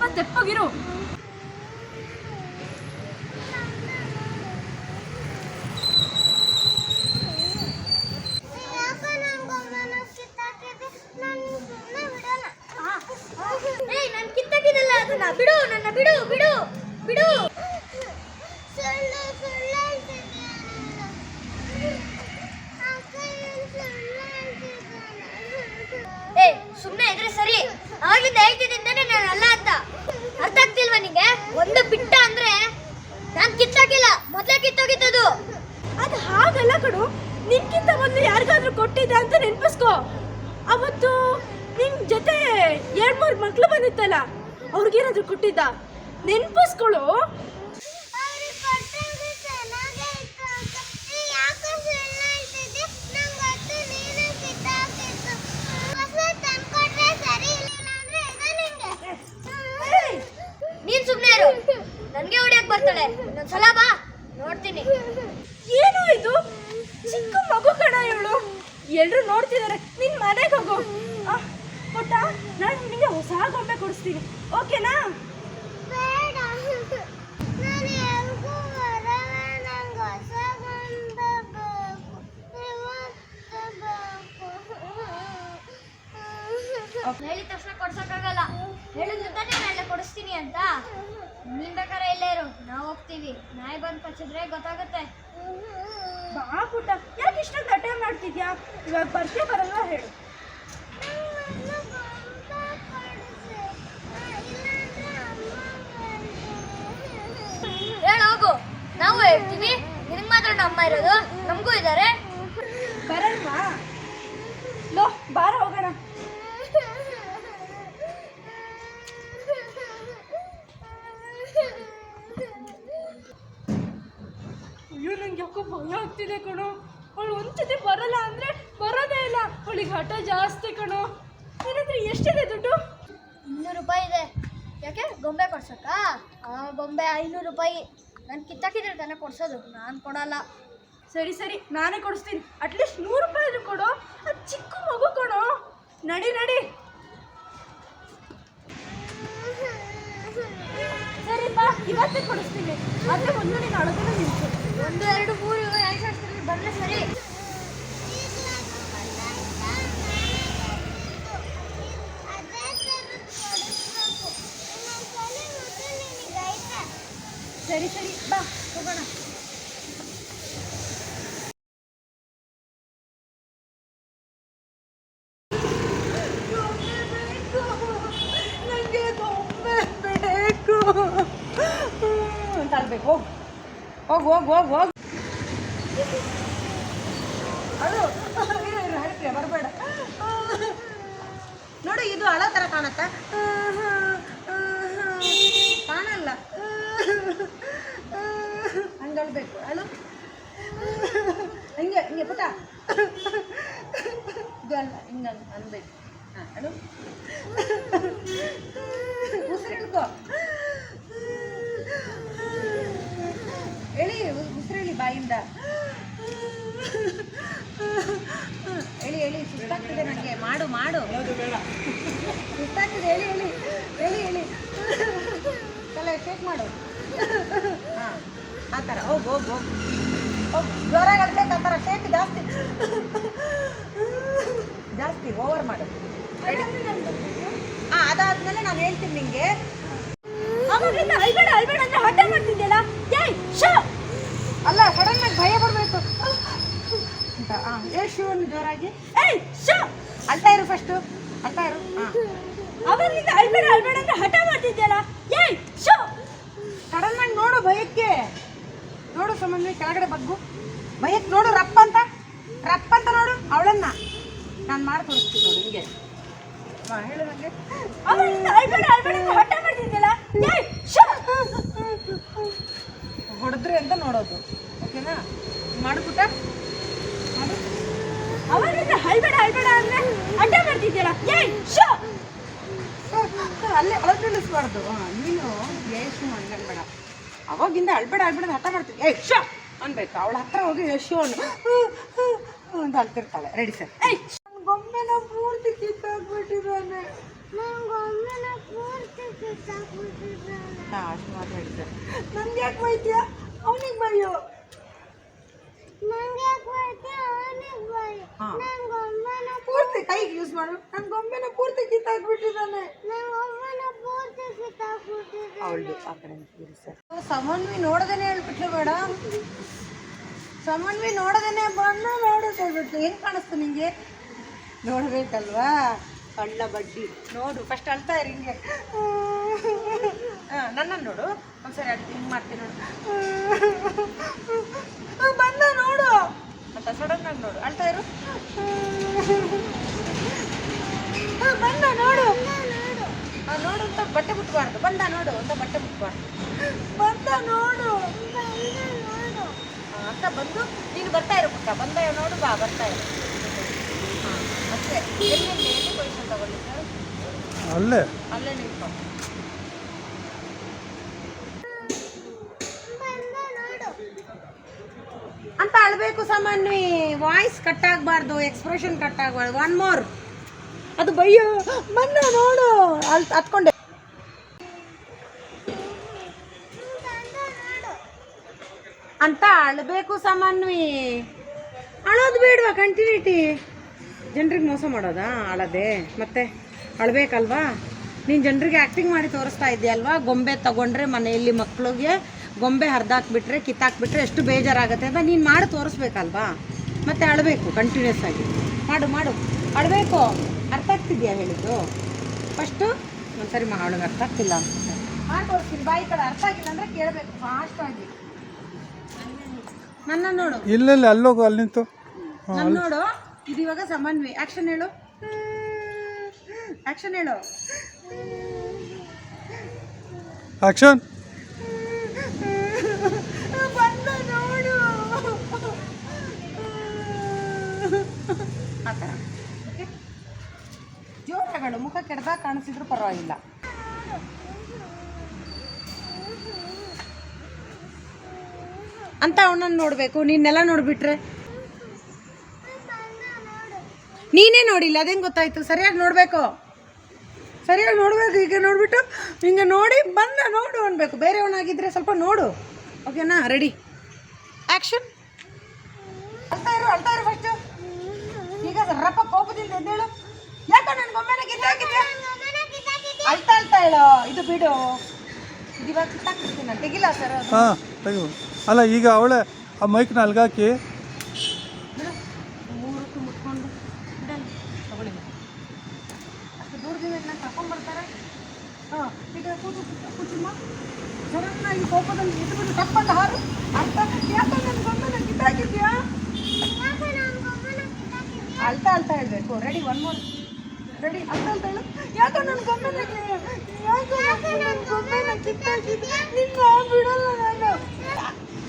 ಬರೋವರೆಗೂ ಸ್ವಲ್ಪ ತೆಪ್ಪಗಿರು ಏಯ್ ನಾನು ಕಿತ್ತಾಕಿದಲ್ಲ ಅದನ್ನ ಬಿಡು ನನ್ನ ಬಿಡು ಬಿಡು ಬಿಡು ಏ ಸುಮ್ಮನೆ ಇದ್ರೆ ಸರಿ ಆಗ್ಲಿಂದ ಹೇಳ್ತಿದ್ದಂತಾನೆ ನಾನು ಅಲ್ಲ ಅಂತ ಅರ್ಥ ಆಗ್ತಿಲ್ವಾ ನಿಂಗೆ ಒಂದು ಬಿಟ್ಟ ಅಂದ್ರೆ ನಾನ್ ಕಿತ್ತಾಕಿಲ್ಲ ಮೊದ್ಲೇ ಕಿತ್ತೋಗಿತ್ತದು ಅದು ಕೊಡು. ನಿನ್ಕಿಂತ ಮೊದಲು ಯಾರಿಗಾದ್ರೂ ಕೊಟ್ಟಿದ್ದೆ ಅಂತ ನೆನ್ಪಿಸ್ಕೋ. ಅವತ್ತು ನಿನ್ ಜೊತೆ ಎರಡ್ ಮೂರು ಮಕ್ಳು ಬಂದಿತ್ತಲ್ಲ ಅವ್ರಿಗೇನಾದ್ರೂ ಕೊಟ್ಟಿದ್ದ? ನೆನ್ಪಿಸ್ಕೊಳು! ನೀನ್ ಸುಮ್ನೆ ನನಗೆ ನನ್ಗೆ ಹೊಡಿಯಕ್ ಬರ್ತಾಳೆ. ಇನ್ನೊಂದ್ಸಲ ಬಾ ನೋಡ್ತೀನಿ. ಏನು ಇದು? ಚಿಕ್ಕ ಮಗು ಕಣ ಇವಳು. ಎಲ್ಲರೂ ನೋಡ್ತಿದಾರೆ. ನಿನ್ ಮನೆಗೆ ಹೋಗು. ಪುಟ್ಟ ನಾನು ನಿನಗೆ ಹೊಸ ಗೊಂಬೆ ಕೊಡಿಸ್ತೀನಿ. ಓಕೆನಾ? ಹೇಳಿದ ತಕ್ಷಣ ಕೊಡ್ಸಕ್ಕಾಗಲ್ಲ. ಹೇಳಿದ್ರೆ ತಾನೇ ನಾಳೆ ಕೊಡಿಸ್ತೀನಿ ಅಂತ. ನೀನ್ ಬೇಕಾದ್ರೆ ಇಲ್ಲೇ ಇರು. ನಾವು ಹೋಗ್ತೀವಿ. ನಾಯಿ ಬಂದು ಕಚ್ಚಿದ್ರೆ ಗೊತ್ತಾಗುತ್ತೆ. ಬಾ ಪುಟ್ಟ. ಯಾಕೆ ಇಷ್ಟೊಂದು ಹಠ ಮಾಡ್ತಿದ್ಯಾ? ಇವಾಗ ಬರ್ತೇ ಬರಲ್ಲ ಹೇಳು. ಹೇಳು ಹೋಗು ನಾವು ಹೇಳ್ತೀವಿ ನಿಮ್ಮ ಮಾತ್ರ ನಮ್ಮ ಇರೋದು. ನಮಗೂ ಇದ್ದಾರೆ ಬರಲ್ವಾ ಲೋ ಬಾರ ಹೋಗೋಣ ಅಯ್ಯೋ ನಂಗೆ ಯಾಕೋ ಭಯ ಆಗ್ತಿದೆ ಕಣೋ ಅವಳು ಒಂದ್ಸತಿ ಬರಲ್ಲ ಅಂದ್ರೆ ಬರೋದೇ ಇಲ್ಲ ಅವಳಿಗೆ ಹಠ ಜಾಸ್ತಿ ಕಣೋ ಏನಂದ್ರೆ ಎಷ್ಟಿದೆ ದುಡ್ಡು ಇನ್ನೂರು ರೂಪಾಯಿ ಇದೆ ಯಾಕೆ ಗೊಂಬೆ ಕೊಡ್ಸಕ್ಕ ಆ ಗೊಂಬೆ ಐನೂರು ರೂಪಾಯಿ ನಾನು ಕಿತ್ತಾಕಿದ್ರೆ ತಾನೇ ಕೊಡ್ಸೋದು ನಾನು ಕೊಡಲ್ಲ ಸರಿ ಸರಿ ನಾನೇ ಕೊಡಿಸ್ತೀನಿ ಅಟ್ಲೀಸ್ಟ್ ನೂರು ರೂಪಾಯಿ ಕೊಡು ಅದು ಚಿಕ್ಕ ಮಗು ಕೊಡು ನಡಿ ನಡಿ ಸರಿ ಬಾ ಇವತ್ತೇ ಕೊಡಿಸ್ತೀನಿ ಆದರೆ ಒಂದು ನೀನು ನಿಂತು ನಿಲ್ಸು ಒಂದು ಎರಡು ಮೂರು ಎರಡು ಬಂದರೆ ಸರಿ ಸರಿ ಸರಿ, ಬಾ, ಹೋಗೋಣ. ಹೋಗು. ಹೋಗು ಹೋಗು ಹೋಗು ಹೋಗು. ಅಳು ಹರಿಪ್ರಿಯ, ಬರಬೇಡ. ನೋಡು, ಇದು ಹಳ ಥರ ಕಾಣತ್ತ? ಕಾಣಲ್ಲ. ಹಂಗೆ ಅಳ್ಬೇಕು. ಅಳು. ಹಂಗೆ, ಹಿಂಗೆ ಪುಟ. ಇದು ಅಲ್ಲ ಅನ್ಬೇಕು. ಹಾಂ, ಅಳು. ಉಸಿರು ಹೇಳಿ ಉಸಿರೆಳಿ ಬಾಯಿಂದ. ಹೇಳಿ ಹೇಳಿ ಸುಸ್ತಾಗ್ತಿದೆ ನನಗೆ ಮಾಡು ಮಾಡು. ಸುಸ್ತಾಗ್ತಿದೆ ಹೇಳಿ ಹೇಳಿ ಹೇಳಿ ಹೇಳಿ ತಲೆ ಶೇಕ್ ಮಾಡು. ಆ ಥರ ಹೋಗು ಹೋಗು ಹೋಗು. ಜೋರಾಗಿ ಅಳ್ಬೇಕು ಆ ಥರ ಶೇಕ್ ಜಾಸ್ತಿ. ಜಾಸ್ತಿ ಓವರ್ ಮಾಡೋದು ಹಾಂ ಅದಾದ್ಮೇಲೆ ನಾನು ಹೇಳ್ತೀನಿ ನಿಂಗೆ. ಅವಾಗ್ಲಿಂದ ಅಳ್ಬೇಡ ಅಳ್ಬೇಡ ಅಂತ ಹಠ ಮಾಡ್ತಿದ್ಯಲ್ಲ? ಏಯ್ ಶೋ ಅಲ್ಲ ಸಡನ್ ಆಗಿ ಭಯ ಬರಬೇಕು. ಅಂತ ಹಾಂ ಏ ಶಿವನ್ ಜೋರಾಗಿ. ಏಯ್ ಶೋ ಅಳ್ತಾ ಇರು ಫಸ್ಟು ಅಳ್ತಾ ಇರು. ಹಾಂ ಅವಾಗ್ಲಿಂದ ಅಳ್ಬೇಡ ಅಳ್ಬೇಡ ಅಂದ್ರೆ ಹಠ ಮಾಡ್ತಿದ್ಯಲ್ಲ ಏಯ್ ಶೋ ಸಡನ್ ಆಗಿ ನೋಡು ಭಯಕ್ಕೆ ಸಂಬಂಧ ಕೆಳಗಡೆ ಬಗ್ಗು. ಬಯಕ್ ನೋಡು ರಪ್ಪ ಅಂತ. ರಪ್ಪ ಅಂತ ನೋಡು ಅವಳನ್ನ. ನಾನು ಮಾಡಿ ತೋರಿಸ್ತೀನಿ ನೋಡು ಹಿಂಗೆ ಹಾಂ ಹೇಳು ನನಗೆ ಅವಳಿಂದ ಅಳ್ಬೇಡ ಅಳ್ಬೇಡ ಅಂತ ಹಠ ಮಾಡ್ತಿದ್ಯಲ್ಲ ಏಯ್ ಶ್ಯಾ! ಹೊಡೆದ್ರೆ ಅಂತ ನೋಡೋದು ಓಕೆನಾ ಮಾಡು ಪುಟ್ಟ ಮಾಡು ಅವಳಿಂದ ಅಳ್ಬೇಡ ಅಳ್ಬೇಡ ಅಂದ್ರೆ ಅಡ್ಡ ಮಾಡ್ತಿದ್ಯಲ್ಲ ಏಯ್ ಶ್ಯಾ! ಅಲ್ಲೇ ಅಳದ್ ನಿಲ್ಲಿಸ್ಬಾರ್ದು ಹಾಂ ನೀನು ಯಶು ಅನ್ಬೇಡ ಅವಾಗಿಂದ ಅಳ್ಬೇಡ ಅಳ್ಬೇಡ ಹಠ ಮಾಡ್ತೀವಿ ಏ ಶೋ ಅನ್ಬೇಕು. ಅವಳ ಹತ್ರ ಹೋಗಿ ಯಶು ಅನ್ನು. ಅಂತ ಅಳ್ತಿರ್ತಾಳೆ ರೆಡಿ ಸರ್ ಏಯ್ ಗೊಂಬೆನ ಪೂರ್ತಿ ಕಿತ್ತಾಕ್ಬಿಟ್ಟಿದ್ದಾನೆ ಹಾಂ ಅಷ್ಟು ಮಾತಾಡಿ ಸರ್ ನನ್ಗೆ ಯಾಕೆ ಬೈತೀಯ ಅವನಿಗೆ ಬೈಯೋ ಹಾಂ ಪೂರ್ತಿ ಕೈಗೆ ಯೂಸ್ ಮಾಡು ನನ್ನ ಗೊಂಬೆನ ಪೂರ್ತಿ ಕಿತ್ತಾಕ್ಬಿಟ್ಟಿದ್ದಾನೆ ಅವಳು ಆ ಕಡೆ ಸರ್. ಸಮನ್ವಿ ನೋಡದೇನೆ ಹೇಳ್ಬಿಟ್ಲು ಬೇಡ. ಸಮನ್ವಿ ನೋಡದೇನೆ ಬಣ್ಣ ನೋಡು ಹೇಳ್ಬಿಟ್ಲು. ಹೆಂಗೆ ಕಾಣಿಸ್ತು ನಿಂಗೆ? ನೋಡ್ಬೇಕಲ್ವಾ? ಕಳ್ಳ ಬಡ್ಡಿ. ನೋಡು ಫಸ್ಟ್ ಅಳ್ತಾ ಇರಿ ಹಿಂಗೆ. ಹಾಂ, ನನ್ನನ್ನು ನೋಡು. ಒಂದ್ಸರಿ ಅಡ್ಡಿ ಹಿಂಗೆ ಮಾಡ್ತೀನಿ ನೋಡು. ಬಂದ, ನೋಡು. ಅಂತ ಸಡನ್ ಆಗಿ ನೋಡು. ಅಳ್ತಾ ಇರು. ಬಂದ, ನೋಡು. ನೋಡು ಅಂತ ಬಟ್ಟೆ ಮುಟ್ಬಾರ್ದು. ಬಂದ ನೋಡು ಅಂತ ಬಟ್ಟೆ ಮುಟ್ಬಾರ್ದು. ಬಂದ ನೋಡು. ಅಂತ ಬಂದು ನೀನು ಬರ್ತಾ ಇರು ಪುಟ್ಟ. ಬಂದ ನೋಡು ಬಾ ಬರ್ತಾ ಇರು. ಅಷ್ಟೇ ಎಲ್ಲಿ ಎಲ್ಲಿ ಪೊಸಿಷನ್ ಅಲ್ಲೇ. ಅಲ್ಲೇ ನಿಂತ್ಕೊ. ಅಂತ ಅಳ್ಬೇಕು ಸಾಮಾನ್ವಿ ವಾಯ್ಸ್ ಕಟ್ ಆಗಬಾರ್ದು ಎಕ್ಸ್ಪ್ರೆಷನ್ ಕಟ್ ಆಗಬಾರ್ದು. ಒನ್ ಮೋರ್ ಅದು ಬಯ್ಯೋ ಬನ್ನ ನೋಡು. ಅಲ್ಲಿ ಹತ್ಕೊಂಡೆ ಅಂತ ಅಳ್ಬೇಕು ಸಾಮಾನ್ವಿ. ಅಳೋದು ಬೇಡವಾ ಕಂಟಿನ್ಯೂಟಿ ಜನರಿಗೆ ಮೋಸ ಮಾಡೋದಾ? ಅಳದೆ. ಮತ್ತೆ ಅಳ್ಬೇಕಲ್ವಾ? ನೀನು ಜನರಿಗೆ ಆ್ಯಕ್ಟಿಂಗ್ ಮಾಡಿ ತೋರಿಸ್ತಾ ಇದೆಯಲ್ವಾ ಗೊಂಬೆ ತಗೊಂಡ್ರೆ ಮನೆಯಲ್ಲಿ ಮಕ್ಳಿಗೆ ಗೊಂಬೆ ಹರಿದಾಕ್ಬಿಟ್ರೆ, ಕಿತ್ತಾಕ್ಬಿಟ್ರೆ ಎಷ್ಟು ಬೇಜಾರಾಗುತ್ತೆ ಅಂತ ನೀನು ಮಾಡಿ ತೋರಿಸ್ಬೇಕಲ್ವಾ? ಮತ್ತೆ ಅಳಬೇಕು ಕಂಟಿನ್ಯೂಸ್ ಆಗಿ. ಮಾಡು ಮಾಡು. ಅಳಬೇಕು. ಅರ್ಥ ಆಗ್ತಿದ್ಯಾ ಹೇಳಿದ್ದು? ಫಸ್ಟು ಒಂದ್ಸರಿ ಮಾ ಅವಳಿಗೆ ಅರ್ಥ ಆಗ್ತಿಲ್ಲ ಅಂತ ತೋರಿಸ್ತೀನಿ ಬಾಯಿ ಕಡೆ ಅರ್ಥ ಆಗಿಲ್ಲ ಅಂದರೆ ಕೇಳಬೇಕು ಫಾಸ್ಟಾಗಿ ನನ್ನ ನೋಡು. ಇಲ್ಲ ಇಲ್ಲ ಅಲ್ಲೋಗು ಅಲ್ಲಿ ನಿಂತು. ನಮ್ ನೋಡು ಇದು ಇವಾಗ ಸಮನ್ವಿ ಆಕ್ಷನ್ ಹೇಳು. ಆಕ್ಷನ್ ಹೇಳು. ನೋಡು. ಆ ಥರ ಜೋರಗಳು ಮುಖ ಕೆಡ್ದಾಗ ಕಾಣಿಸಿದ್ರು ಪರವಾಗಿಲ್ಲ. ಅಂತ ಅವನನ್ನು ನೋಡಬೇಕು ನೀನೆಲ್ಲ ನೋಡಿಬಿಟ್ರೆ? ನೀನೇ ನೋಡಿಲ್ಲ, ಅದೇನು ಗೊತ್ತಾಯ್ತು? ಸರಿಯಾಗಿ ನೋಡಬೇಕು? ಸರಿಯಾಗಿ ನೋಡಬೇಕು ಈಗ ನೋಡಿಬಿಟ್ಟು? ಹಿಂಗೆ ನೋಡಿ ಬಂದ ನೋಡು ಅನ್ಬೇಕು. ಬೇರೆಯವನಾಗಿದ್ದರೆ ಸ್ವಲ್ಪ ನೋಡು. ಓಕೆನಾ ರೆಡಿ ಆ್ಯಕ್ಷನ್ ಅಳ್ತಾ ಇರು ಅಳ್ತಾ ಇರು ಫಸ್ಟು ಈಗ ರಪ್ಪ ಕೋಪದಿಂದ ಎದ್ದೇಳು. ಇದು ಬಿಡು. ತೆಗಿಲ್ಲ ಸರ್ ಹಾಂ ಅಲ್ಲ ಈಗ ಅವಳೆ ಆ ಮೈಕ್ನ ಅಲ್ಗಾಕಿ ಬಿಡು ಮೂರಕ್ಕೂ ಮುಟ್ಕೊಂಡು ಬಿಡಲ್ಲ ತಗೊಳ್ಳಿ ಅಷ್ಟು ದೂರದಿಂದ ನಾನು ಕರ್ಕೊಂಡು ಬರ್ತಾರೆ ಹಾಂ ಈಗ ಕೂತು ಕೂತಮ್ಮ ಸಡನ್ನಾಗಿ ಕೋಪದಲ್ಲಿ ಇಟ್ಬಿಟ್ಟು ತಪ್ಪಂತ ಹಾರು ಅರ್ಥ ಯಾಕೆ ನನ್ನ ಗೊಂಬೆನ ಕಿತ್ತಾಕಿದ್ಯಾ ಅಳ್ತಾ ಅಳ್ತಾ ಹೇಳ್ಬೇಕು ರೆಡಿ ಒನ್ ಮೋರ್ ರೆಡಿ ಅಳ್ತಾ ಅಳ್ತಾ ಹೇಳು ಯಾಕೆ ನನ್ನ ಗೊಂಬೆನ ಯಾಕೆ ನನ್ನ ಗೊಂಬೆನ ಕಿತ್ತಾಕಿದ್ಯಾ ನಿನ್ನ ಬಿಡಲ್ಲ ನಾನು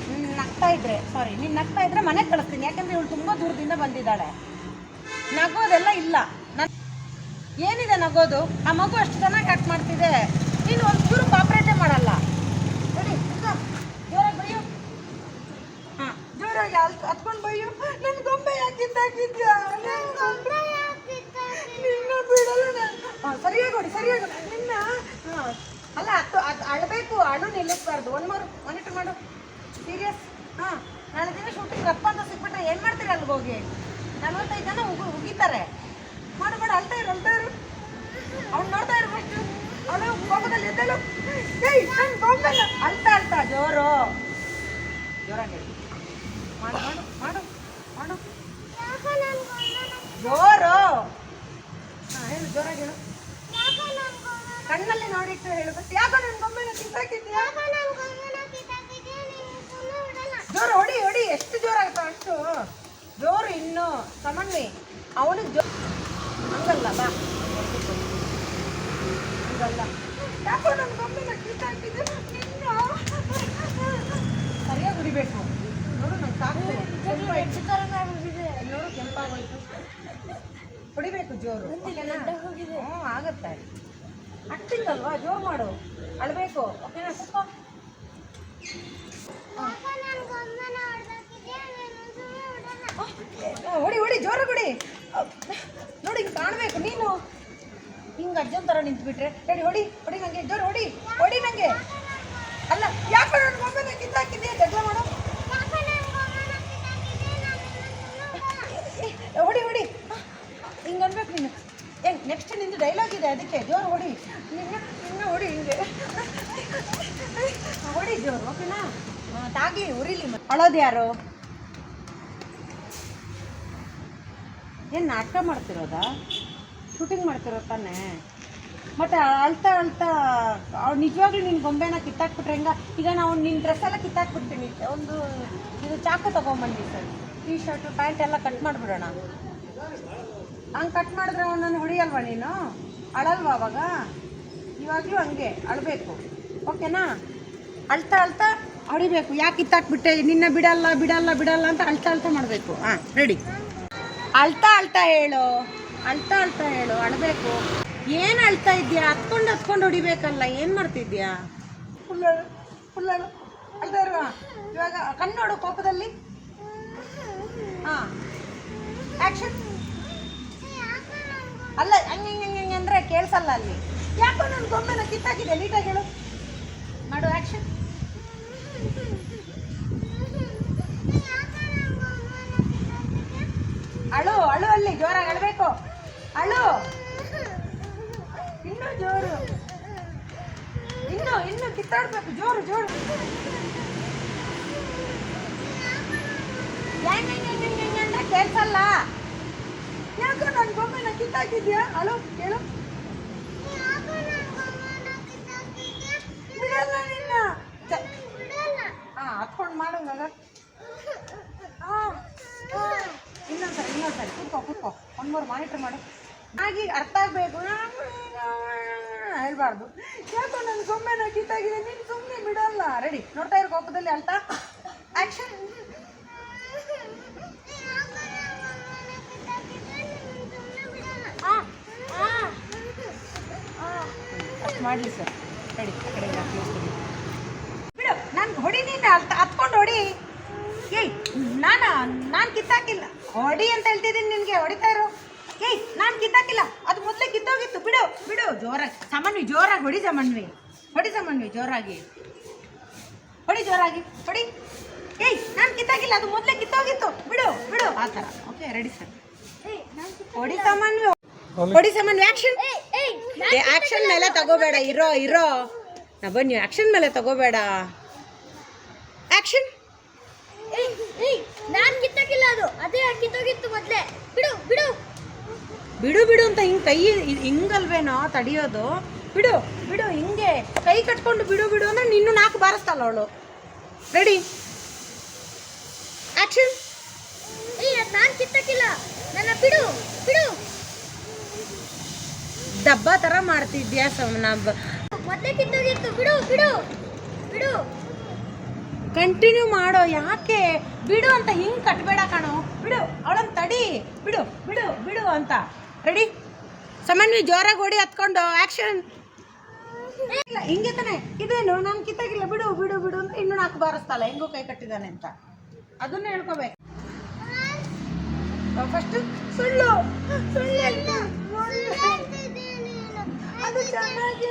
ನೀನ್ ನಗ್ತಾ ಇದ್ರೆ ಸಾರಿ ನೀನು ನಗ್ತಾ ಇದ್ರೆ ಮನೆಗೆ ಕಳಿಸ್ತೀನಿ ಯಾಕಂದ್ರೆ ಇವಳು ತುಂಬ ದೂರದಿಂದ ಬಂದಿದ್ದಾಳೆ. ನಗೋದೆಲ್ಲ ಇಲ್ಲ. ನನ್ ಏನಿದೆ ನಗೋದು? ಆ ಮಗು ಅಷ್ಟು ಚೆನ್ನಾಗಿ ಕಟ್ ಮಾಡ್ತಿದೆ. ನೀನು ಒಂದು ಚೂರು ಕಾಪ್ರೇಟೇ ಮಾಡಲ್ಲ ನೋಡಿ ಜೋರಾಗಿ ಬೈಯು. ಹಾಂ, ಜೋರಾಗಿ ಅಲ್ಲಿ ಹತ್ಕೊಂಡು ಬೈಯು. ನನ್ನ ಗೊಂಬೆ ಯಾಕೆ ಕಿತ್ತಾಕಿದ್ಯಾ ನನ್ ಗೊಂಬೆ ನಿನ್ನ ಬಿಡಲ್ಲ ನಾನು. ಹಾಂ, ಸರಿಯಾಗಿ ಹೊಡಿ ಸರಿಯಾಗಿ ನಿನ್ನ ಹಾಂ, ಅಲ್ಲ ಅದು ಅದು ಅಳಬೇಕು. ಅಳು ನಿಲ್ಲಿಸ್ಬಾರ್ದು. ಒನ್ ಮಾರು ಮಾನಿಟರ್ ಮಾಡು. ಸೀರಿಯಸ್ ಹಾಂ. ನಾಳೆ ದಿನ ಶೂಟಿಂಗ್ ರಪ್ಪ ಅಂತ ಸಿಕ್ಬಿಟ್ರೆ ಏನು ಮಾಡ್ತೀರಿ ಅಲ್ಲಿಗೆ ಹೋಗಿ? ನಲ್ವತ್ತೈದು ಜನ ಉಗು ಉಗಿತಾರೆ. ಮಾಡು ಮಾಡು, ಅಳ್ತಾ ಇರು ಅಳ್ತಾ ಇರು. ಅವ್ನು ನೋಡ್ತಾ ಇರು ಫಸ್ಟ್ ಅವಳು ಕೋಪದಲ್ಲಿ ಎದ್ದಳು. ಏಯ್ ನನ್ನ ಗೊಂಬೆನ ಅಳ್ತಾ ಅಳ್ತಾ ಜೋರು. ಜೋರಾಗಿ. ಮಾಡು ಮಾಡು ಮಾಡು ಮಾಡು. ಜೋರು. ಹಾಂ, ಹೇಳು, ಜೋರಾಗಿ ಹೇಳು. ಕಣ್ಣಲ್ಲಿ ನೋಡಿಟ್ಟು ಹೇಳು. ಯಾಕೋ ನನ್ನ ಗೊಂಬೆನ ಕಿತ್ತಾಕಿದ್ಯಾ ಜೋರು ಹೊಡಿ ಹೊಡಿ. ಎಷ್ಟು ಜೋರಾಗ್ತಾ ಅಷ್ಟು. ಜೋರು ಇನ್ನು. ಸಮನ್ವಿ ಅವನಿಗೆ ಜೋ ಹಂಗಲ್ಲ ಬಾ. ಹಂಗಲ್ಲ. ಯಾಕೋ ನನ್ನ ಗೊಂಬೆನ ಕಿತ್ತಾಕಿದ್ದು ನಿನ್ನ. ಸರಿಯಾಗಿ ಹೊಡಿಬೇಕು. ನೋಡು ನಂಗೆ ಸಾಕು ನೋಡು ಕೆಂಪಾಗೋಯ್ತು. ಹೊಡಿಬೇಕು ಜೋರು. ಹ್ಞೂ ಆಗುತ್ತೆ. ಆಕ್ಟಿಂಗ್ ಅಲ್ವಾ ಜೋರು ಮಾಡು. ಅಳ್ಬೇಕು. ಓಕೆನಾ? ಹೊಡಿ ಹೊಡಿ ಜೋರ ಅಹ್, ನೋಡಿ ಹಿಂಗೆ ಕಾಣಬೇಕು ನೀನು. ಹಿಂಗೆ ಅಜ್ಜನ್ ಥರ ನಿಂತ್ಬಿಟ್ರೆ. ಹೇಳಿ ಹೊಡಿ ಹೊಡಿ ನನಗೆ ಜೋರು ಹೊಡಿ ಹೊಡಿ ನನಗೆ ಅಲ್ಲ ಯಾಕೆ ನನ್ನ ಕಿತ್ತಾಕಿದ್ದೆ ಜಗಳ ಮಾಡೋ? ಹೊಡಿ ಹೊಡಿ. ಹಿಂಗೆ ಅನ್ಬೇಕು ನೀನು. ಏ ನೆಕ್ಸ್ಟ್ ನಿಂದು ಡೈಲಾಗ್ ಇದೆ ಅದಕ್ಕೆ ಜೋರು ಹೊಡಿ. ನಿನ್ನ ನಿನ್ನ ಹೊಡಿ ಹಿಂಗೆ. ಹೊಡಿ ಜೋರು ಓಕೆನಾ ಆ, ತಾಗಿ ಉರಿಲಿ. ಅಳೋದು ಯಾರು? ಏನು ನಾಟಕ ಮಾಡ್ತಿರೋದಾ? ಶೂಟಿಂಗ್ ಮಾಡ್ತಿರೋ ತಾನೇ. ಮತ್ತೆ ಅಳ್ತಾ ಅಳ್ತಾ ಅವ್ರು ನಿಜವಾಗ್ಲೂ ನಿನ್ನ ಗೊಂಬೆನ ಕಿತ್ತಾಕ್ಬಿಟ್ರೆ ಹೆಂಗ? ಈಗ ನಾವು ನಿನ್ನ ಡ್ರೆಸ್ ಎಲ್ಲ ಕಿತ್ತಾಕ್ಬಿಡ್ತೀನಿ. ಒಂದು ಇದು ಚಾಕು ತಗೊಂಬಂದಿ ಸರ್. ಟೀ ಶರ್ಟ್ ಪ್ಯಾಂಟ್ ಎಲ್ಲ ಕಟ್ ಮಾಡಿಬಿಡೋಣ. ಹಂಗೆ ಕಟ್ ಮಾಡಿದ್ರೆ ಅವನನ್ನು ಹೊಡಿಯಲ್ವಾ ನೀನು? ಅಳಲ್ವಾ ಅವಾಗ? ಇವಾಗಲೂ ಹಂಗೆ ಅಳಬೇಕು. ಓಕೆನಾ ಅಳ್ತಾ ಅಳ್ತಾ ಹೊಡಿಬೇಕು ಯಾಕೆ ಕಿತ್ತಾಕ್ಬಿಟ್ಟೆ ನಿನ್ನ ಬಿಡಲ್ಲ ಬಿಡಲ್ಲ ಬಿಡಲ್ಲ ಅಂತ ಅಳ್ತಾ ಅಳ್ತಾ ಮಾಡಬೇಕು. ಹಾಂ ರೆಡಿ ಅಳ್ತಾ ಅಳ್ತಾ ಹೇಳು. ಅಳ್ತಾ ಅಳ್ತಾ ಹೇಳು. ಅಳಬೇಕು. ಏನು ಅಳ್ತಾ ಇದೆಯಾ ಹತ್ಕೊಂಡು ಹತ್ಕೊಂಡು ಹೊಡಿಬೇಕಲ್ಲ. ಏನು ಮಾಡ್ತಿದ್ಯಾ ಫುಲ್ಲಳು ಫುಲ್ಲಳು ಇವಾಗ ಕಣ್ಣೋಡು ಕೋಪದಲ್ಲಿ. ಹಾಂ ಆ್ಯಕ್ಷನ್ ಅಲ್ಲ, ಹಂಗೆ ಹಂಗೆ ಹಂಗೆ ಅಂದರೆ ಕೇಳಿಸಲ್ಲ ಅಲ್ಲಿ. ಯಾಕೋ ನನ್ನ ಗೊಂಬೆನ ಕಿತ್ತಾಕಿದೆ. ನೀಟಾಗಿ ಹೇಳು. ಮಾಡು ಆ್ಯಕ್ಷನ್ ಅಳು ಅಳು ಅಲ್ಲಿ ಜೋರಾಗಿ ಅಳಬೇಕು. ಅಳು. ಇನ್ನು ಜೋರು. ಇನ್ನು ಇನ್ನು ಕಿತ್ತಾಡ್ಬೇಕು. ಜೋರು ಜೋರು. ಕೇಳ್ಸಲ್ಲ. ಯಾಕೋ ನನ್ನ ಗೊಂಬೆನ ಕಿತ್ತಾಕಿದ್ಯಾ? ಅಳು ಕೇಳು. ಬಿಡಲ್ಲ ನಿನ್ನ. ಹಾ ಹತ್ಕೊಂಡು ಮಾಡಂಗಾಗ ಕೂತ್ಕೋ ಕೂತ್ಕೋ ಒಂದು ಮೂರು ಮಾನಿಟ್ರ್ ಮಾಡು. ಆಗಿ ಅರ್ಥ ಆಗಬೇಕು. ಹೇಳ್ಬಾರ್ದು. ಯಾಕೋ ನನ್ನ ನಾ ಕಿತ್ತಾಗಿದೆ. ನೀನು ಸುಮ್ಮನೆ ಬಿಡಲ್ಲ. ರೆಡಿ ನೋಡ್ತಾ ಇರೋ ಕೋಪದಲ್ಲಿ ಅಳ್ತಾ ಆ್ಯಕ್ಷನ್ ಮಾಡಲಿ ಸರ್ ರೆಡಿ ಆ ಕಡೆ ಬಿಡು. ನಾನು ಹೊಡಿ ನೀನು ಅರ್ಥ ಹತ್ಕೊಂಡು ಹೊಡಿ. ಏಯ್, ನಾನು? ನಾನು ಕಿತ್ತಾಕಿಲ್ಲ. ಹೊಡಿ ಅಂತ ಹೇಳ್ತಿದ್ದೀನಿ ನಿನಗೆ, ಹೊಡಿತಾ ಇರು. ಏಯ್, ನಾನು ಕಿತ್ತಾಕಿಲ್ಲ. ಅದು ಮೊದಲೇ ಕಿತ್ತೋಗಿತ್ತು. ಬಿಡು ಬಿಡು. ಜೋರಾಗಿ. ಸಾಮಾನ್ವಿ, ಜೋರಾಗಿ ಹೊಡಿ ಸಾಮಾನ್ವಿ. ಹೊಡಿ ಸಾಮಾನ್ವಿ, ಜೋರಾಗಿ. ಹೊಡಿ ಜೋರಾಗಿ, ಹೊಡಿ. ಏಯ್, ನಾನು ಕಿತ್ತಾಕಿಲ್ಲ. ಅದು ಮೊದಲೇ ಕಿತ್ತೋಗಿತ್ತು. ಬಿಡು ಬಿಡು. ಆ ಥರ. ಓಕೆ ರೆಡಿ ಸರ್ ಹೊಡಿ ಸಾಮಾನ್ವಿ ಹೊಡಿ ಸಾಮಾನ್ವಿ. ಆ್ಯಕ್ಷನ್ ಆ್ಯಕ್ಷನ್ ಮೇಲೆ ತಗೋಬೇಡ. ಇರೋ ಇರೋ. ನಾ ಬನ್ನಿ ಆ್ಯಕ್ಷನ್ ಮೇಲೆ ತಗೋಬೇಡ. ಆ್ಯಕ್ಷನ್ ನಾನ್ ಕಿತ್ತಕ್ಕಿಲ್ಲ ಅದು. ಅದೇ ಕಿತ್ತೋಗಿತ್ತು ಮೊದ್ಲೇ. ಬಿಡು ಬಿಡು. ಬಿಡು ಬಿಡು ಅಂತ ಹಿಂಗೆ ಕೈ ಹಿಂಗಲ್ವೇನೋ ತಡಿಯೋದು. ಬಿಡು ಬಿಡು ಹಿಂಗೆ ಕೈ ಕಟ್ಕೊಂಡು ಬಿಡು ಬಿಡು ಅಂದ್ರೆ ನಿನ್ನೂ ನಾಲ್ಕು ಬಾರಿಸ್ತಾಳ ಅವಳು. ರೆಡಿ ಆ್ಯಕ್ಷನ್ ಏ ನಾನು ನಾನ್ ಕಿತ್ತಕ್ಕಿಲ್ಲ. ನನ್ನ ಬಿಡು ಬಿಡು. ಡಬ್ಬ ಥರ ಮಾಡ್ತಿದ್ಯಾ ಸಮ ಮೊದ್ಲೇ ಕಿತ್ತೋಗಿತ್ತು. ಬಿಡು ಬಿಡು ಬಿಡು. ಕಂಟಿನ್ಯೂ ಮಾಡೋ, ಯಾಕೆ? ಬಿಡು ಅಂತ ಹಿಂಗೆ ಕಟ್ಬೇಡ ಕಾಣು. ಬಿಡು, ಅವಳನ್ನ ತಡಿ. ಬಿಡು ಬಿಡು ಬಿಡು ಅಂತ. ರೆಡಿ ಸಮನ್ವಿ ಜೋರಾಗಿ ಓಡಿ ಹತ್ಕೊಂಡು ಆ್ಯಕ್ಷನ್ ಇಲ್ಲ, ಹಿಂಗೆ ತಾನೆ. ಇದೇನು, ನಾನು ಕಿತ್ತಾಗಿಲ್ಲ. ಬಿಡು ಬಿಡು ಬಿಡು ಅಂತ ಇನ್ನೂ ನಾಲ್ಕು ಬಾರಿಸ್ತಲ್ಲ ಹೆಂಗೋ ಕೈ ಕಟ್ಟಿದ್ದಾನೆ ಅಂತ. ಅದನ್ನ ಹೇಳ್ಕೋಬೇಕು. ಫಸ್ಟ್ ಸುಳ್ಳು. ಸುಳ್ಳು. ಅದು ಚೆನ್ನಾಗಿ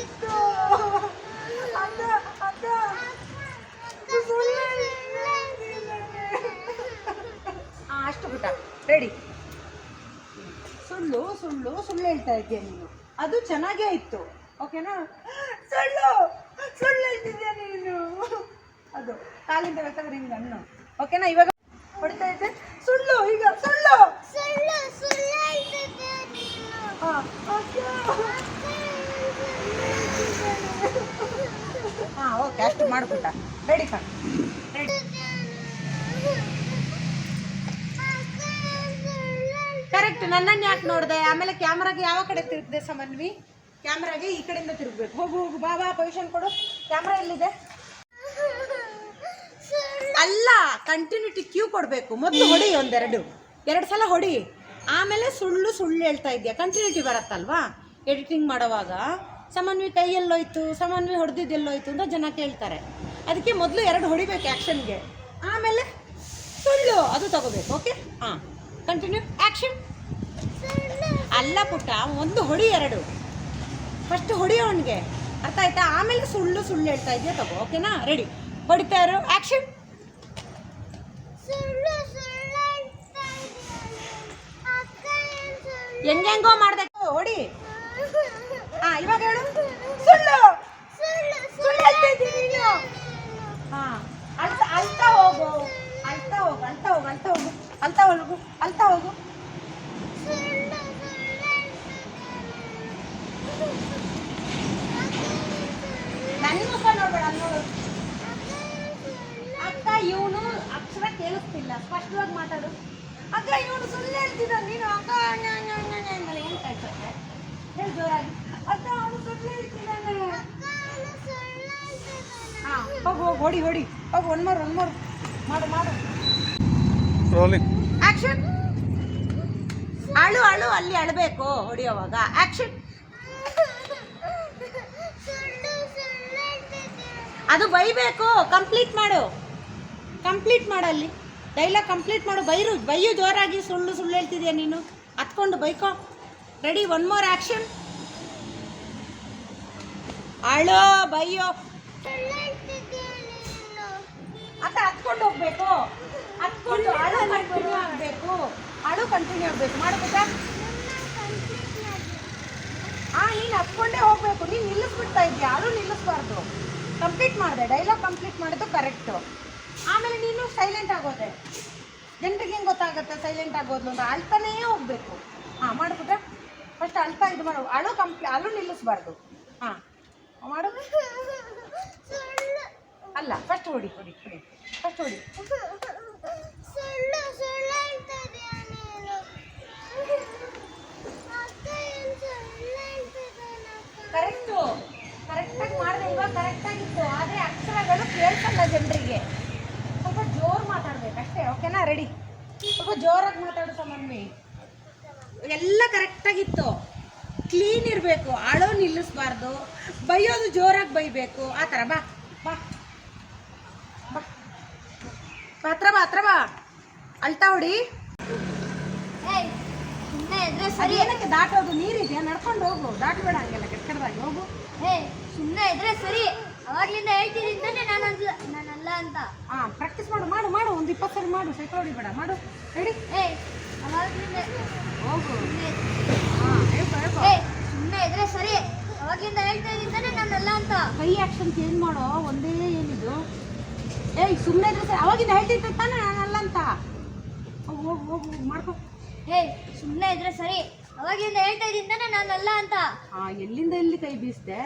ಇತ್ತು ಅದ ಅದ ಸುಳ್ಳು ಆ, ಅಷ್ಟು ಬಿಟ್ಟ ರೆಡಿ ಸುಳ್ಳು ಸುಳ್ಳು ಸುಳ್ಳು ಹೇಳ್ತಾ ಇದ್ದೀಯ ನೀನು. ಅದು ಚೆನ್ನಾಗೇ ಇತ್ತು. ಓಕೆನಾ? ಸುಳ್ಳು ಸುಳ್ಳು ಹೇಳ್ತಿದ್ಯಾ ನೀನು? ಅದು ಕಾಲಿಂದ ಬೇಕಾದ್ರೆ ಹಿಂಗೆ ಅನ್ನು. ಓಕೆನಾ? ಇವಾಗ ಹೊಡಿತಾ ಇದ್ದೆ. ಸುಳ್ಳು ಈಗ ಸುಳ್ಳು. ಸುಳ್ಳು ಹಾಂ ಓಕೆ. ಅಷ್ಟು ಮಾಡ್ಬಿಟ್ಟ ರೆಡಿ ಕಣ್. ಕರೆಕ್ಟ್ ನನ್ನನ್ನು ಯಾಕೆ ನೋಡಿದೆ? ಆಮೇಲೆ ಕ್ಯಾಮ್ರಾಗೆ ಯಾವ ಕಡೆ ತಿರುಗಿದೆ ಸಮನ್ವಿ? ಕ್ಯಾಮ್ರಾಗೆ ಈ ಕಡೆಯಿಂದ ತಿರುಗಬೇಕು. ಹೋಗು ಹೋಗು, ಬಾ ಪೊಸಿಷನ್ ಕೊಡು. ಕ್ಯಾಮ್ರಾ ಎಲ್ಲಿದೆ? ಅಲ್ಲ ಕಂಟಿನ್ಯೂಟಿ ಕ್ಯೂ ಕೊಡಬೇಕು. ಮೊದಲು ಹೊಡಿ ಒಂದೆರಡು. ಎರಡು ಸಲ ಹೊಡಿ. ಆಮೇಲೆ ಸುಳ್ಳು ಸುಳ್ಳು ಹೇಳ್ತಾ ಇದೆಯಾ? ಕಂಟಿನ್ಯೂಟಿ ಬರುತ್ತಲ್ವಾ? ಎಡಿಟಿಂಗ್ ಮಾಡೋವಾಗ. ಸಮನ್ವಿ ಕೈ ಎಲ್ಲೋಯ್ತು ಸಮನ್ವಿ ಹೊಡೆದಿದ್ದು ಎಲ್ಲೋಯ್ತು ಅಂತ ಜನ ಕೇಳ್ತಾರೆ. ಅದಕ್ಕೆ ಮೊದಲು ಎರಡು ಹೊಡಿಬೇಕು ಆ್ಯಕ್ಷನ್ಗೆ ಆಮೇಲೆ ಸುಳ್ಳು. ಅದು ತಗೋಬೇಕು ಓಕೆ ಹಾಂ. ಕಂಟಿನ್ಯೂ ಆ್ಯಕ್ಷನ್ ಅಲ್ಲ ಪುಟ್ಟ, ಒಂದು ಹೊಡಿ, ಎರಡು. ಫಸ್ಟ್ ಹೊಡಿ ಅವನಿಗೆ. ಅರ್ಥ ಆಯ್ತಾ? ಆಮೇಲೆ ಸುಳ್ಳು ಸುಳ್ಳು ಹೇಳ್ತಾ ಇದೆಯಾ ತಗೋ ಓಕೆನಾ ರೆಡಿ ಹೊಡಿತಾ ಇರೋ. ಆ್ಯಕ್ಷನ್ ಹೆಂಗೆಂಗೋ ಮಾಡ್ದೆ. ಹೊಡಿ. ಹಾ, ಇವಾಗ ಹೇಳು. ಸುಳ್ಳು. ಸುಳ್ಳು ಹಾ, ಅಳ್ತಾ ಅಳ್ತಾ ಹೋಗು ಅಳ್ತಾ ಹೋಗು ಅಳ್ತಾ ಹೋಗು ಅಳ್ತಾ ಹೋಗು ಅಲ್ತಾ ಹೋಗು. ನನ್ನ ಮುಖ ನೋಡಬೇಡ ನೋಡು ಅಕ್ಕ ಇವನು ಅಕ್ಷರ ಕೇಳಿಸ್ತಿಲ್ಲ. ಸ್ಪಷ್ಟವಾಗಿ ಮಾತಾಡು. ಅಕ್ಕ ಇವನು ಸುಳ್ಳು ಹೇಳ್ತಿದ್ದ ನೀನು ಅಕ್ಕ ಹಂಗ ಏನು ಕಳ್ಸತ್ತೆ ಹೇಳಿ ಜೋರಾಗಿ. ಅಕ್ಕ ಅವನು ಸುಳ್ಳು ಹೇಳ್ತಿದ್ದಾನೆ. ಹಾಂ ಹೋಗು ಹೋಗಿ ಹೊಡಿ ಹೊಡಿ ಹೋಗು ಒನ್ ಮಾರು ಒನ್ ಮೋರ್ ಮಾಡು ಮಾಡು. ರೋಲಿಂಗ್ ಆಕ್ಷನ್ ಅಳು ಅಳು, ಅಲ್ಲಿ ಅಳಬೇಕು ಹೊಡೆಯುವಾಗ. ಆಕ್ಷನ್ ಅದು ಬೈಬೇಕು. ಕಂಪ್ಲೀಟ್ ಮಾಡು. ಕಂಪ್ಲೀಟ್ ಮಾಡಲ್ಲಿ ಡೈಲಾಗ್ ಕಂಪ್ಲೀಟ್ ಮಾಡು. ಬೈರು, ಬೈಯು ಜೋರಾಗಿ. ಸುಳ್ಳು ಸುಳ್ಳು ಹೇಳ್ತಿದ್ಯಾ ನೀನು? ಹತ್ಕೊಂಡು ಬೈಕೋ. ರೆಡಿ ಒನ್ ಮೋರ್ ಆಕ್ಷನ್ ಅಳೋ, ಬೈಯೋ. ಅಂತ ಹತ್ಕೊಂಡು ಹೋಗ್ಬೇಕು. ಹತ್ಕೊಂಡು ಅಳು ಕಂಟಿನ್ಯೂ ಆಗಬೇಕು. ಅಳು ಕಂಟಿನ್ಯೂ ಆಗಬೇಕು. ಮಾಡಬೇಕಾ ಆ, ನೀನು ಹತ್ಕೊಂಡೇ ಹೋಗ್ಬೇಕು. ನೀನು ನಿಲ್ಲಿಸ್ಬಿಡ್ತಾ ಇದೀಯ ಹಳು ನಿಲ್ಲಿಸ್ಬಾರ್ದು. ಕಂಪ್ಲೀಟ್ ಮಾಡಿದೆ. ಡೈಲಾಗ್ ಕಂಪ್ಲೀಟ್ ಮಾಡಿದ್ದು ಕರೆಕ್ಟು ಆಮೇಲೆ ನೀನು ಸೈಲೆಂಟ್ ಆಗೋದೆ. ಜನರಿಗೆ ಹೆಂಗೆ ಗೊತ್ತಾಗುತ್ತೆ ಸೈಲೆಂಟ್ ಆಗೋದು ಅಂತ? ಅಳ್ತಾನೇ ಹೋಗ್ಬೇಕು. ಹಾಂ ಮಾಡ್ಬಿಟ್ರೆ ಫಸ್ಟ್ ಅಳ್ತಾ ಇದು ಮಾಡು. ಅಳು ಕಂಪ್ಲೀ ಅಳು ನಿಲ್ಲಿಸ್ಬಾರ್ದು. ಹಾಂ ಅಲ್ಲ ಫಸ್ಟ್ ಹೊಡಿ ಹೊಡಿ ಹೊಡಿ ಸುಳ್ಳು ಕರೆಕ್ಟು ಕರೆಕ್ಟಾಗಿ ಮಾಡಿದೆ. ಇವಾಗ ಕರೆಕ್ಟಾಗಿತ್ತು ಆದರೆ ಅಕ್ಷರಗಳು ಕೇಳ್ಸಲ್ಲ ಜನರಿಗೆ. ಸ್ವಲ್ಪ ಜೋರು ಮಾತಾಡ್ಬೇಕು ಅಷ್ಟೇ ಓಕೆನಾ ರೆಡಿ ಸ್ವಲ್ಪ ಜೋರಾಗಿ ಮಾತಾಡು ಸಮನ್ವಿ ಎಲ್ಲ ಕರೆಕ್ಟಾಗಿತ್ತು ಕ್ಲೀನ್ ಇರಬೇಕು. ಅಳೋ ನಿಲ್ಲಿಸ್ಬಾರ್ದು. ಬೈಯೋದು ಜೋರಾಗಿ ಬೈಬೇಕು. ಆ ಥರ ಬಾ ಬಾ, ಹತ್ರ ಬಾ ಹತ್ರ ಬಾ ಅಳ್ತಾ ಹೊಡಿ. ಸರಿ. ಏನಕ್ಕೆ ದಾಟೋದು? ನೀರಿದೆಯಾ? ನಡ್ಕೊಂಡು ಹೋಗು. ದಾಟಬೇಡ ಹಂಗೆಲ್ಲ ಕೆಟ್ಟ ಕೆಟ್ಟದಾಗಿ ಹೋಗು. ಹೇ ಸುಮ್ಮನೆ ಇದ್ರೆ ಸರಿ. ಅವಾಗ್ಲಿಂದ ಹೇಳ್ತೀನಿ ತಾನೆ ನಾನು ನಾನಲ್ಲ ಅಂತ. ಹಾಂ ಪ್ರಾಕ್ಟೀಸ್ ಮಾಡು ಮಾಡು ಮಾಡು. ಒಂದು ಇಪ್ಪತ್ತು ಸರಿ ಮಾಡು. ಸೈಕಲ್ ಹೊಡಿಬೇಡ. ಮಾಡು. ಹೇಳಿ ಹೇ ಅವಾಗ್ಲಿಂದ ಹೋಗು. ಹಾ ಹಾಂ ಹೇಳ್ಕೊ ಹೇಳ್ಕೊ. ಏಯ್ ಸುಮ್ಮನೆ ಇದ್ರೆ ಸರಿ. ಅವಾಗ್ಲಿಂದ ಹೇಳ್ತಾ ಇದ್ದೀನಿ ನಾನಲ್ಲ ಅಂತ. ಕೈ ಆಕ್ಷನ್ ಚೇಂಜ್ ಮಾಡೋ? ಒಂದೇ ಏನಿದು? ಏಯ್ ಸುಮ್ಮನೆ ಇದ್ರೆ ಸರಿ. ಅವಾಗಿಂದ ತಾನೇ ನಾನಲ್ಲ ಅಂತ? ಹೋಗು ಹೋಗು ಮಾಡ್ಕೊ. ಹೇ ಸುಮ್ಮನೆ ಇದ್ರೆ ಸರಿ. ಅವಾಗಿಂದ ಹೇಳ್ತಾ ಇದ್ದೀನಿ ತಾನೆ ನಾನಲ್ಲ ಅಂತ. ಎಲ್ಲಿಂದ ಎಲ್ಲಿ ಕೈ ಬೀಸ್ದೆ?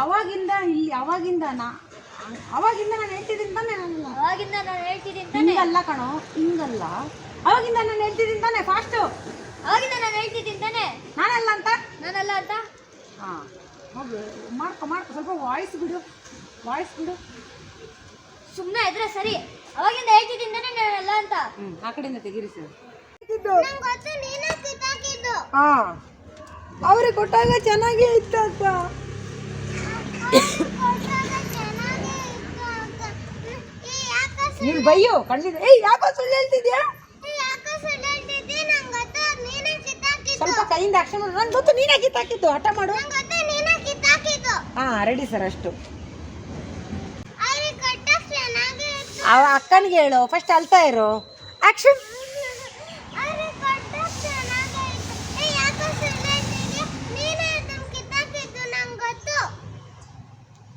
ಅವಾಗಿಂದ ಇಲ್ಲಿ ಅವಾಗಿಂದ ನಾ ಅವಾಗಿಂದ ನಾನು ಹೇಳ್ತಿದ್ದೀನಿ ತಾನೆ ನಾನಲ್ಲ. ಅವಾಗಿಂದ ನಾನು ಹೇಳ್ತಿದ್ದೀನಿ ತಾನೆ. ಹಿಂಗಲ್ಲ ಕಣೋ ಹಿಂಗಲ್ಲ. ಅವಾಗಿಂದ ನಾನು ಹೇಳ್ತಿದ್ದೀನಿ ತಾನೆ ಫಾಸ್ಟು ಅವಾಗಿಂದ ನಾನು ಹೇಳ್ತಿದ್ದೀನಿ ತಾನೆ. ನಾನಲ್ಲ ಅಂತ? ನಾನಲ್ಲ ಅಂತ? ಹಾಂ ಹೋಗು ಮಾಡ್ಕೊ ಮಾಡ್ಕೊ. ಸ್ವಲ್ಪ ವಾಯ್ಸ್ ಬಿಡು ವಾಯ್ಸ್ ಬಿಡು. ಸುಮ್ಮನೆ ಇದ್ರೆ ಸರಿ. ಅವಾಗಿಂದ ಹೇಳ್ತಿದ್ದೀನಿ ತಾನೆ ನಾನಲ್ಲ ಅಂತ. ಆ ಕಡೆಯಿಂದ ತೆಗೀರಿ ಸರ್ ಗೊತ್ತು ನೀನೇ ಕಿತ್ತಾಕಿದ್ದು. ಹಾಂ. ಅವ್ರಿಗೆ ಕೊಟ್ಟಾಗ ಚೆನ್ನಾಗೇ ಇತ್ತು ನೀನ್ ನೀನು ಬೈಯೋ ಕಣ್ಣಿದ ಏಯ್ ಯಾಕೋ ಸುಳ್ಳು ಹೇಳ್ತಿದ್ಯಾ? ಸ್ವಲ್ಪ ಕೈಯಿಂದ ಆಕ್ಷನ್ ಮಾಡು. ನಂಗೆ ಗೊತ್ತು ನೀನೇ ಕಿತ್ತಾಕಿದ್ದು. ಹಠ ಮಾಡು. ಹಾ ರೆಡಿ ಸರ್ ಅಷ್ಟು. ಅವ ಅಕ್ಕನಿಗೆ ಹೇಳು ಫಸ್ಟ್ ಅಲ್ತಾ ಇರು. ಆಕ್ಷನ್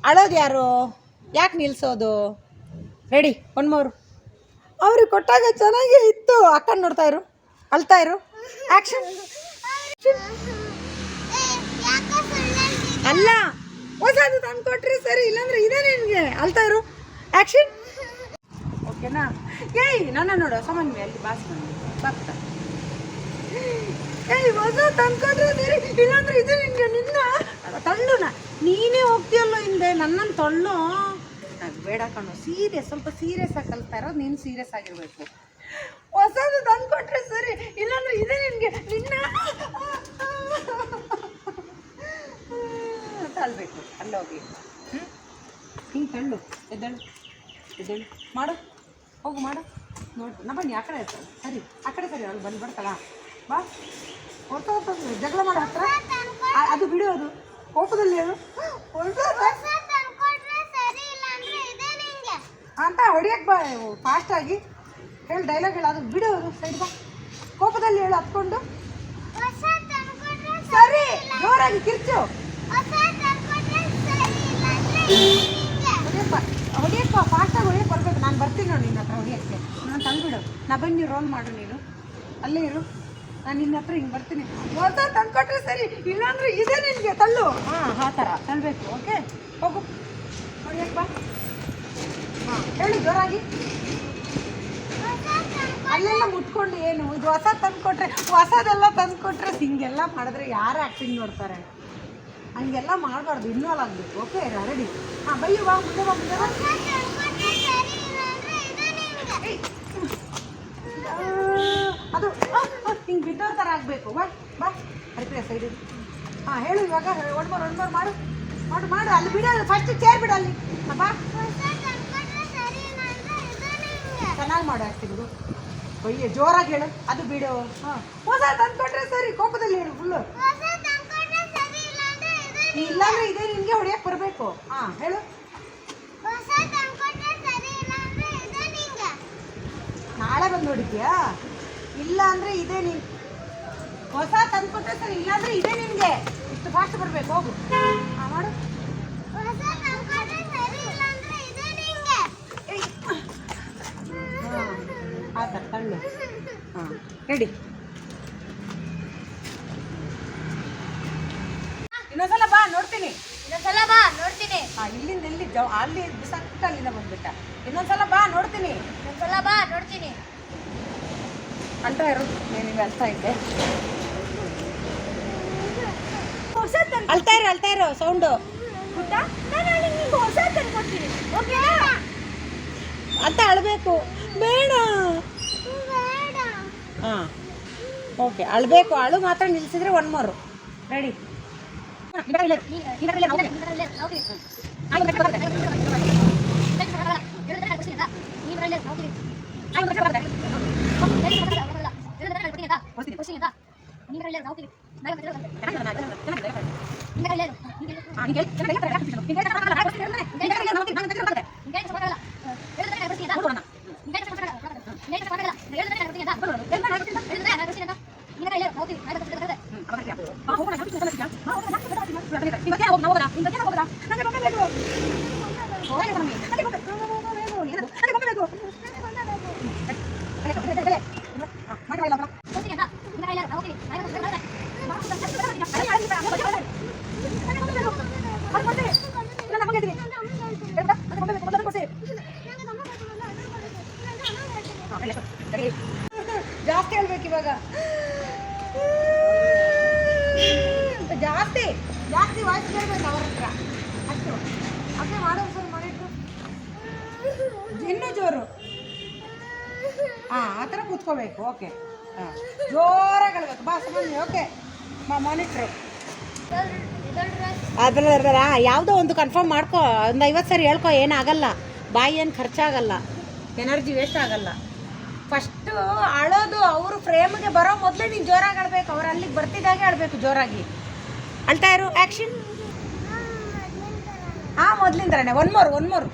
ಅಳೋದು ಯಾರು? ಯಾಕೆ ನಿಲ್ಸೋದು? ರೆಡಿ ಒನ್ ಮೋರ್ ಅವ್ರಿಗೆ ಕೊಟ್ಟಾಗ ಚೆನ್ನಾಗೇ ಇತ್ತು. ಅಕ್ಕನ ನೋಡ್ತಾ ಇರು. ಅಲ್ತಾ ಇರು. ಆಕ್ಷನ್ ಅಲ್ಲ ಹೊಸದು ತಂದು ಕೊಟ್ರಿ ಸರಿ ಇಲ್ಲಾಂದ್ರೆ ಇದೇ ನಿನಗೆ? ಅಲ್ತಾ ಇರು. ಆಕ್ಷನ್ ಓಕೆನಾ? ಏಯ್, ನನ್ನ ನೋಡು ಸಾಮಾನ್ಯ ಅಲ್ಲಿ ಬಾಸ್ ಬಾಕ್ತ ಏಯ್, ಹೊಸ ತಂದ್ಕೊಂಡ್ರೆ ಇಲ್ಲಾಂದ್ರೆ ಇದು ನಿನ್ಗೆ ನಿನ್ನ? ತಳ್ಳುನ ನೀನೇ ಹೋಗ್ತೀಯಲ್ಲೋ ಹಿಂದೆ ನನ್ನನ್ನು ತಳ್ಳು. ಬೇಡ ಕಣ್ಣು ಸೀರಿಯಸ್ ಸ್ವಲ್ಪ ಸೀರಿಯಸ್ ಆಗಿ ಕಲ್ತಾ ಇರೋದು ನೀನು ಸೀರಿಯಸ್ ಆಗಿರ್ಬೇಕು. ಹೊಸದು ತಂದ್ಕೊಟ್ರೆ ಸರಿ, ಇಲ್ಲಾಂದ್ರೆ ಇದೇ ನಿನಗೆ, ನಿನ್ನ? ತಳ್ಬೇಕು, ಅಲ್ಲೋಗಿ. ಹ್ಞೂ ಹಿಂಗೆ ತಳ್ಳು, ಎದ್ದಳು ಎದ್ದಳು. ಮಾಡು. ಹೋಗು ಮಾಡು. ನೋಡಿ ನಾ ಬನ್ನಿ ಆ ಕಡೆ ಇರ್ತಾಳೆ ಸರಿ ಆ ಕಡೆ ಸರಿ ಅವ್ಳು ಬಂದು ಬರ್ತಾಳ ಬಾ. ಹೊರ್ತ ಹೊರತು ಜಗಳ ಮಾಡೋ ಹತ್ರ. ಅದು ಬಿಡು ಅದು. ಕೋಪದಲ್ಲಿ ಅದು ಅಂತ ಹೊಡಿಯಕ್ಕೆ ಬಾ ಫಾಸ್ಟಾಗಿ ಹೇಳಿ ಡೈಲಾಗ್ ಹೇಳು ಅದು ಬಿಡು ಅದು. ಸೈಡ್ ಬಾ. ಕೋಪದಲ್ಲಿ ಹೇಳು ಹತ್ಕೊಂಡು ಸರಿ ಜೋರಾಗಿ ಕಿರ್ಚು. ಹೊಡಿಯಪ್ಪ ಹೊಡಿಯಪ್ಪ ಫಾಸ್ಟಾಗಿ ಬರ್ಬೇಕು ನಾನು ಬರ್ತೀನಿ ನೋಡಿ ನಿನ್ನ ಹತ್ರ ಹೊಡಿಯೋಕ್ಕೆ ನಾನು ತಂದುಬಿಡು. ನಾ ಬನ್ನಿ ರೋಲ್ ಮಾಡು ನೀನು. ಅಲ್ಲೇ ಇರು. ನಾನು ನಿನ್ನ ಹತ್ರ ಹಿಂಗೆ ಬರ್ತೀನಿ. ಹೊಸ ತಂದ್ಕೊಟ್ರೆ ಸರಿ. ಇಲ್ಲಾಂದ್ರೆ ಇದೆ ನಿನಗೆ, ತಲ್ಲು. ಹಾಂ, ಆ ಥರ. ತಳ್ಳಬೇಕು ಓಕೆ ಹೋಗು. ಹೊಡಿಯಕ್ಕೆ ಬಾ. ಹಾಂ, ಹೇಳು ಜೋರಾಗಿ. ಅಲ್ಲೆಲ್ಲ ಮುಟ್ಕೊಂಡು ಏನು? ಇದು ಹೊಸ ತಂದ್ಕೊಟ್ರೆ, ಹೊಸದೆಲ್ಲ ತಂದ್ಕೊಟ್ರೆ ಹಿಂಗೆಲ್ಲ ಮಾಡಿದ್ರೆ ಯಾರು ಆ್ಯಕ್ಟಿಂಗ್ ನೋಡ್ತಾರೆ? ಹಂಗೆಲ್ಲ ಮಾಡಬಾರ್ದು ಇನ್ವಾಲ್ವ್ ಆಗಬೇಕು ಓಕೆ ರೆಡಿ ಹಾಂ, ಬೈಯು, ಬಾ, ಮುಂದೆ ಬಾ ಮುಂದೆ ಬಾ. ಅದು ಹಿಂಗೆ ಬಿದ್ದೋರ್ ಥರ ಆಗಬೇಕು. ಬಾ ಬಾ. ಹರಿಪ್ರಿಯ ಸೈಡ್ ಹಾಂ, ಹೇಳು ಇವಾಗ ಒಡ್ಮೋರ್ ಒಡ್ಮೋರ್ ಮಾಡು. ಮಾಡು ಮಾಡು. ಅಲ್ಲಿ ಬಿಡೋ ಫಸ್ಟ್ ಚೇರ್ ಬಿಡು ಅಲ್ಲಿ. ಬಾ. ಚೆನ್ನಾಗಿ ಮಾಡು ಆ್ಯಕ್ಟಿಂಗು ಅಯ್ಯೋ ಜೋರಾಗಿ ಹೇಳು. ಅದು ಬಿಡು. ಹಾಂ. ಹೊಸ ತಂದ್ಕೊಟ್ರೆ ಸರಿ, ಕೋಪದಲ್ಲಿ ಹೇಳು ಫುಲ್ಲು ಇಲ್ಲಾಂದ್ರೆ ಇದೇ ನಿನಗೆ ಹೊಡಿಯಕ್ಕೆ ಬರಬೇಕು. ಹಾಂ, ಹೇಳು. ನಾಳೆ ಬಂದು ನೋಡಿದ್ಯಾ? ಇಲ್ಲ ಅಂದ್ರೆ ಇದೇ ನೀನು ಹೊಸ ತಂದ್ಕೊಟ್ರೆ ಸರಿ ಇಲ್ಲಾಂದ್ರೆ ಇದೇ ನಿನ್ಗೆ. ಇಷ್ಟು ಫಾಸ್ಟ್ ಬರಬೇಕು ಹೋಗು. ಹಾಂ ಮಾಡು. ಆ ಥರ ತಳ್ಳು. ಹಾಂ ರೆಡಿ ಇನ್ನೊಂದ್ಸಲ ಬಾ ನೋಡ್ತೀನಿ. ನೋಡ್ತೀನಿ. ಹಾಂ ಇಲ್ಲಿಂದ ಇಲ್ಲಿ ಜವ ಅಲ್ಲಿ ಬಿಸಾಕ್ಬಿಟ್ಟು ಅಲ್ಲಿಂದ ಬಂದ್ಬಿಟ್ಟ. ಇನ್ನೊಂದ್ಸಲ ಬಾ ನೋಡ್ತೀನಿ. ಇನ್ನೊಂದ್ಸಲ ಬಾ ನೋಡ್ತೀನಿ. ಅಂತ ಇರು ಏನಿವೆ ಅಳ್ತಾ ಇದ್ದೆ. ತಂದು ಅಳ್ತಾ ಇರು ಅಳ್ತಾ ಇರು ಸೌಂಡು ಗೊತ್ತಾ? ನಾನು ನಿಂಗೆ ಹೊಸ ತಂದ್ಕೊಡ್ತೀನಿ ಓಕೆನಾ? ಅಂತ ಅಳ್ಬೇಕು. ಬೇಡ. ಹಾಂ. ಓಕೆ ಅಳ್ಬೇಕು. ಅಳು ಮಾತ್ರ ನಿಲ್ಸಿದ್ರೆ ಒನ್ ಮೋರು ರೆಡಿ ಹಿಂಗೆ ಜಾಸ್ತಿ ಹೇಳ್ಬೇಕು ಇವಾಗ. ಜಾಸ್ತಿ ಜಾಸ್ತಿ ವಾಯ್ಸ್ ಕೇಳ್ಬೇಕು ಅವ್ರ ಹತ್ರ. ಅಷ್ಟು. ಅದೇ ಮಾಡೋದು ಸರ್ ಮಾಡಿಟ್ಟು ಇನ್ನೂ ಜೋರು. ಹಾಂ ಆ ಥರ ಕೂತ್ಕೋಬೇಕು, ಓಕೆ. ಹಾಂ ಜೋರಾಗಿ ಹೇಳ್ಬೇಕು. ಬಾ ಸುಮ್ಮನೆ ಓಕೆ. ಮಾನಿಟ್ರು ಅದರ ಯಾವುದೋ ಒಂದು ಕನ್ಫರ್ಮ್ ಮಾಡ್ಕೋ, ಒಂದು ಐವತ್ತು ಸರಿ ಹೇಳ್ಕೊ, ಏನಾಗಲ್ಲ. ಬಾಯಿ ಏನು ಖರ್ಚಾಗಲ್ಲ. ಎನರ್ಜಿ ವೇಸ್ಟ್ ಆಗಲ್ಲ. ಫಸ್ಟು ಅಳೋದು ಅವರು ಫ್ರೇಮ್ಗೆ ಬರೋ ಮೊದಲೇ ನೀನು ಜೋರಾಗಿ ಆಡ್ಬೇಕು ಅವ್ರು ಅಲ್ಲಿಗೆ ಬರ್ತಿದ್ದಾಗೆ ಆಡಬೇಕು ಜೋರಾಗಿ. ಅಳ್ತಾ ಇರು ಆ್ಯಕ್ಷನ್ ಹಾಂ ಮೊದಲಿಂದನೇ ಒನ್ ಮೋರ್ ಒನ್ ಮೋರ್